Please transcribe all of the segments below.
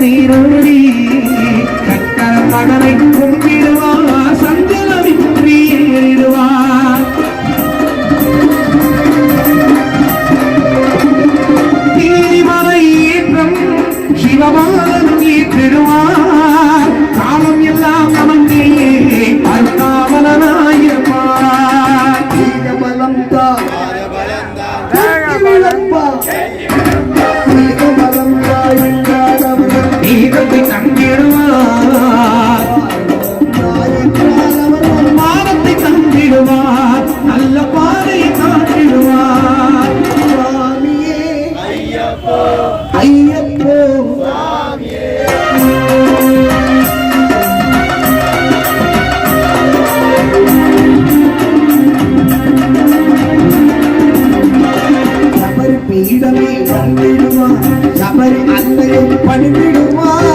நீரோடி. சக்கர மகனை கும்பிடுவார் சஞ்சலமின்றி ஏறிடுவார். நீதிமலை ஏற்றம் சிவபாலன் ஏற்றிடுவார். காலம் எல்லாம் நமக்கே அருகாவலனாயிருப்பார் பலம் தா விளப்பா பலம் சபரி அன்னையை பணிவிடுவான்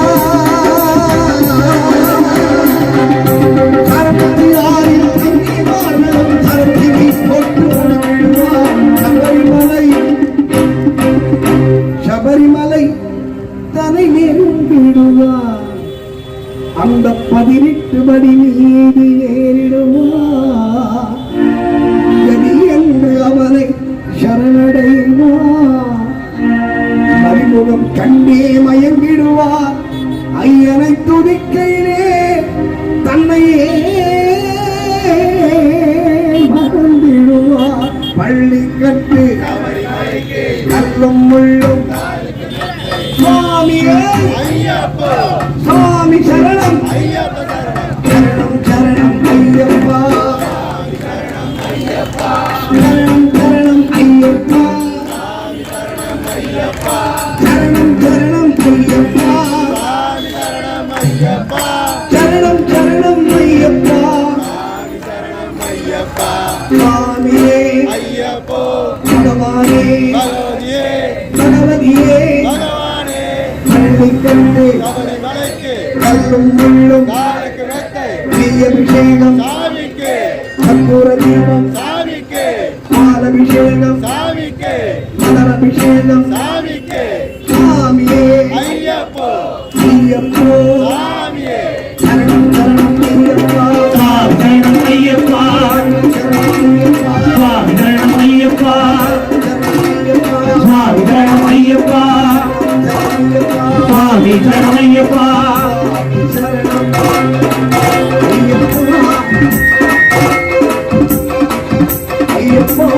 சபரிமலை தலை அந்த பதினெட்டு படி மீது ஏறிடுவான் கண்டே மயங்கிடுவார் ஐயனை துதிக்கையிலே தன்னையே மறந்திடுவார் பள்ளி கட்டு கல்லும் முள்ளும். சுவாமியே சுவாமி சரணம். சரணம் சரணம் ஐயப்பா. சரணம் சுவாமியே பகவானே பகவதியே பள்ளிக்கண்டு கல்லும் முள்ளும் தீய அபிஷேகம் கற்பூர தீபம் பாலபிஷேகம் மலர் அபிஷேகம் சுவாமியே ஐயப்போ சரணம் சுவாமி சரணம் ஐயப்பா சரணம் ஐயப்பா ஐயப்பா